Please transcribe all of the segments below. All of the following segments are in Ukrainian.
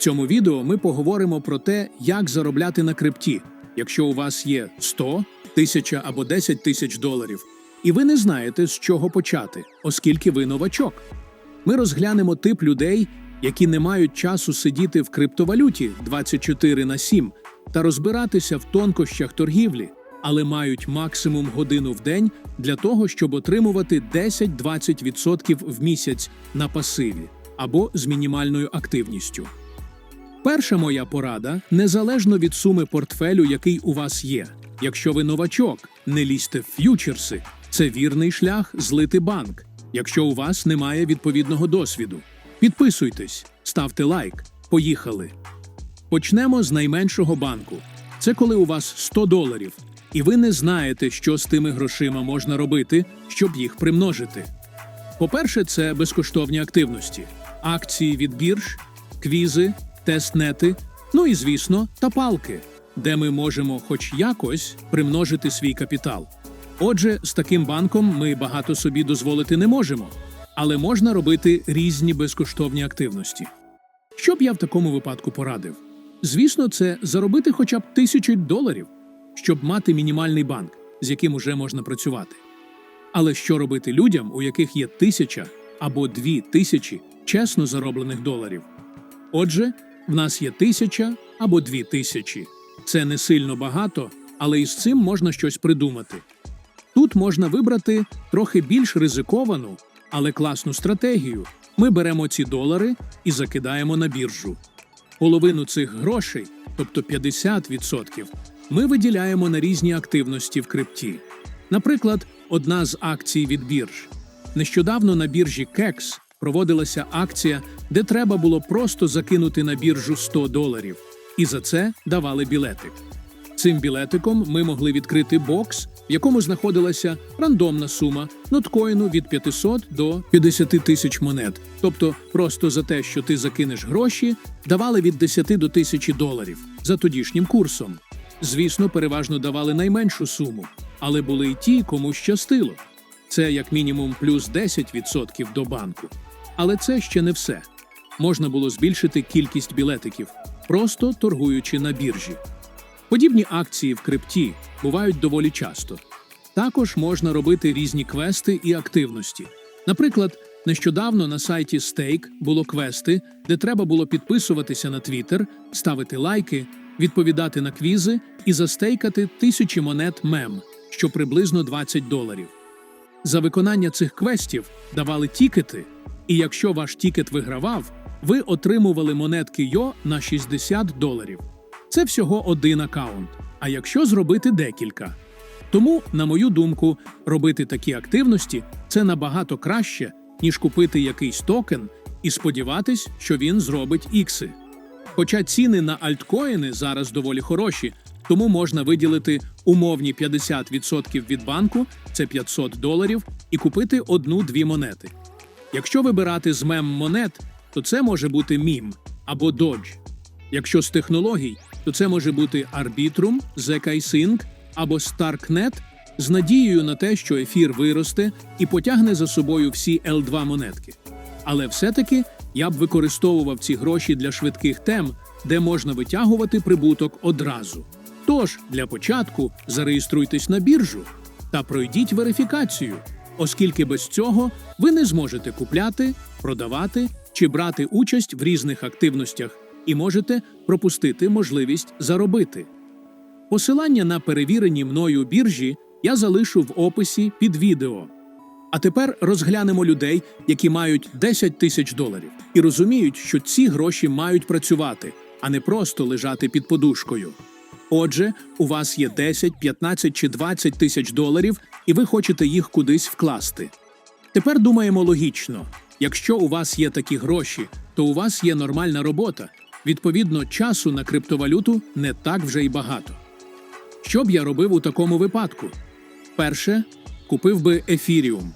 Цьому відео ми поговоримо про те, як заробляти на крипті, якщо у вас є 100, 1000 або 10 тисяч доларів, і ви не знаєте, з чого почати, оскільки ви новачок. Ми розглянемо тип людей, які не мають часу сидіти в криптовалюті 24 на 7 та розбиратися в тонкощах торгівлі, але мають максимум годину в день для того, щоб отримувати 10-20% в місяць на пасиві або з мінімальною активністю. Перша моя порада незалежно від суми портфелю, який у вас є. Якщо ви новачок, не лізьте в ф'ючерси. Це вірний шлях злити банк, якщо у вас немає відповідного досвіду. Підписуйтесь, ставте лайк. Поїхали. Почнемо з найменшого банку. Це коли у вас 100 доларів, і ви не знаєте, що з тими грошима можна робити, щоб їх примножити. По-перше, це безкоштовні активності, акції від бірж, квізи, тестнети, ну і, звісно, тапалки, де ми можемо хоч якось примножити свій капітал. Отже, з таким банком ми багато собі дозволити не можемо, але можна робити різні безкоштовні активності. Що б я в такому випадку порадив? Звісно, це заробити хоча б тисячу доларів, щоб мати мінімальний банк, з яким уже можна працювати. Але що робити людям, у яких є тисяча або дві тисячі чесно зароблених доларів? Отже, в нас є тисяча або дві тисячі. Це не сильно багато, але із цим можна щось придумати. Тут можна вибрати трохи більш ризиковану, але класну стратегію. Ми беремо ці долари і закидаємо на біржу. Половину цих грошей, тобто 50%, ми виділяємо на різні активності в крипті. Наприклад, одна з акцій від бірж. Нещодавно на біржі KEX проводилася акція, де треба було просто закинути на біржу 100 доларів, і за це давали білетик. Цим білетиком ми могли відкрити бокс, в якому знаходилася рандомна сума ноткоїну від 500 до 50 тисяч монет. Тобто, просто за те, що ти закинеш гроші, давали від 10 до 1000 доларів за тодішнім курсом. Звісно, переважно давали найменшу суму, але були й ті, кому щастило. Це як мінімум плюс 10% до банку. Але це ще не все. Можна було збільшити кількість білетиків, просто торгуючи на біржі. Подібні акції в крипті бувають доволі часто. Також можна робити різні квести і активності. Наприклад, нещодавно на сайті Stake було квести, де треба було підписуватися на Twitter, ставити лайки, відповідати на квізи і застейкати тисячі монет мем, що приблизно 20 доларів. За виконання цих квестів давали тікети, і якщо ваш тікет вигравав, ви отримували монетки Йо на 60 доларів. Це всього один аккаунт. А якщо зробити декілька. Тому, на мою думку, робити такі активності це набагато краще, ніж купити якийсь токен і сподіватись, що він зробить ікси. Хоча ціни на альткоїни зараз доволі хороші, тому можна виділити умовні 50% від банку, це 500 доларів, і купити одну-дві монети. Якщо вибирати з мем монет, то це може бути мім або додж. Якщо з технологій, то це може бути Arbitrum, ZK-Sync або Starknet з надією на те, що ефір виросте і потягне за собою всі L2 монетки. Але все-таки я б використовував ці гроші для швидких тем, де можна витягувати прибуток одразу. Тож, для початку зареєструйтесь на біржу та пройдіть верифікацію, оскільки без цього ви не зможете купляти, продавати чи брати участь в різних активностях і можете пропустити можливість заробити. Посилання на перевірені мною біржі я залишу в описі під відео. А тепер розглянемо людей, які мають 10 тисяч доларів, і розуміють, що ці гроші мають працювати, а не просто лежати під подушкою. Отже, у вас є 10, 15 чи 20 тисяч доларів, і ви хочете їх кудись вкласти. Тепер думаємо логічно: якщо у вас є такі гроші, то у вас є нормальна робота. Відповідно, часу на криптовалюту не так вже й багато. Що б я робив у такому випадку? Перше, купив би ефіріум.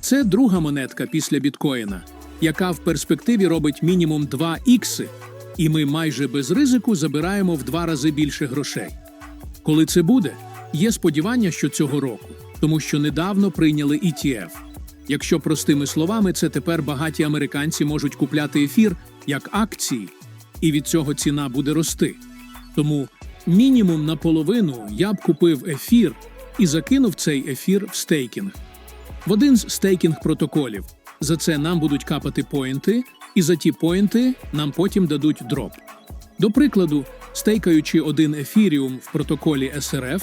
Це друга монетка після біткоїна, яка в перспективі робить мінімум 2 ікси, і ми майже без ризику забираємо в два рази більше грошей. Коли це буде, є сподівання, що цього року, тому що недавно прийняли ETF. Якщо простими словами, це тепер багаті американці можуть купляти ефір як акції. і від цього ціна буде рости. Тому мінімум наполовину я б купив ефір і закинув цей ефір в стейкінг. В один з стейкінг протоколів. За це нам будуть капати поінти, і за ті поінти нам потім дадуть дроп. До прикладу, стейкаючи один ефіріум в протоколі SRF,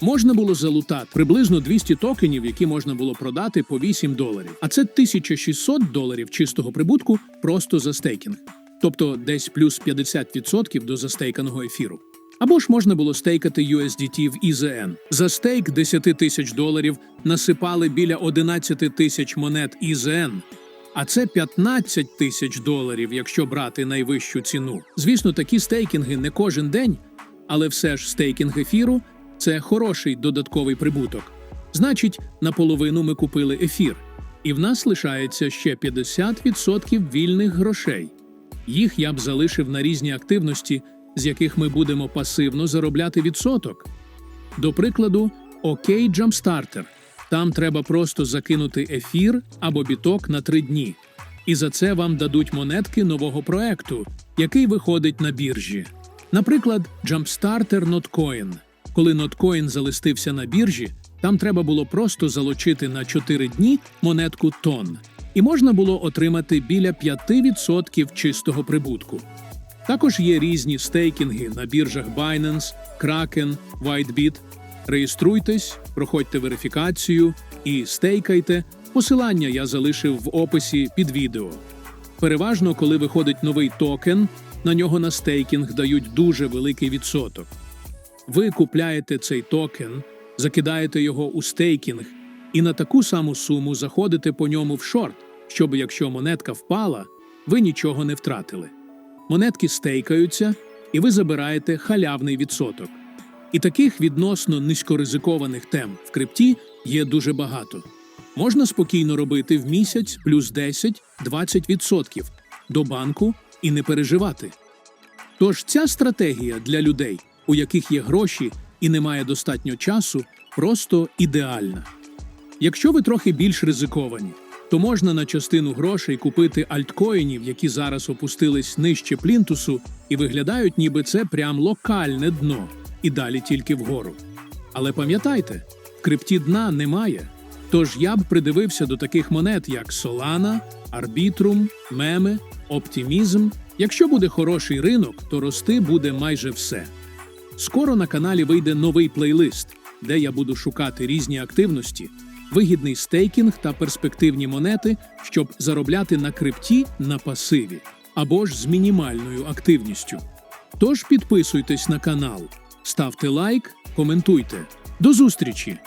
можна було залутати приблизно 200 токенів, які можна було продати по 8 доларів. А це 1600 доларів чистого прибутку просто за стейкінг. Тобто десь плюс 50% до застейканого ефіру. Або ж можна було стейкати USDT в EZN. За стейк 10 тисяч доларів насипали біля 11 тисяч монет EZN. А це 15 тисяч доларів, якщо брати найвищу ціну. Звісно, такі стейкінги не кожен день, але все ж стейкінг ефіру це хороший додатковий прибуток. Значить, наполовину ми купили ефір, і в нас лишається ще 50% вільних грошей. Їх я б залишив на різні активності, з яких ми будемо пасивно заробляти відсоток. До прикладу, OK Jumpstarter. Там треба просто закинути ефір або біток на три дні. І за це вам дадуть монетки нового проекту, який виходить на біржі. Наприклад, Jumpstarter Notcoin. Коли Notcoin залистився на біржі, там треба було просто залучити на 4 дні монетку тон. І можна було отримати біля 5% чистого прибутку. Також є різні стейкінги на біржах Binance, Kraken, WhiteBit. Реєструйтесь, проходьте верифікацію і стейкайте. Посилання я залишив в описі під відео. Переважно, коли виходить новий токен, на нього на стейкінг дають дуже великий відсоток. Ви купляєте цей токен, закидаєте його у стейкінг і на таку саму суму заходите по ньому в шорт, щоб якщо монетка впала, ви нічого не втратили. Монетки стейкаються, і ви забираєте халявний відсоток. І таких відносно низькоризикованих тем в крипті є дуже багато. Можна спокійно робити в місяць плюс 10-20% до банку і не переживати. Тож ця стратегія для людей, у яких є гроші і немає достатньо часу, просто ідеальна. Якщо ви трохи більш ризиковані, то можна на частину грошей купити альткоїнів, які зараз опустились нижче плінтусу, і виглядають, ніби це прям локальне дно, і далі тільки вгору. Але пам'ятайте, в крипті дна немає. Тож я б придивився до таких монет, як Solana, Arbitrum, Meme, Optimism. Якщо буде хороший ринок, то рости буде майже все. Скоро на каналі вийде новий плейлист, де я буду шукати різні активності, вигідний стейкінг та перспективні монети, щоб заробляти на крипті на пасиві або ж з мінімальною активністю. Тож підписуйтесь на канал, ставте лайк, коментуйте. До зустрічі!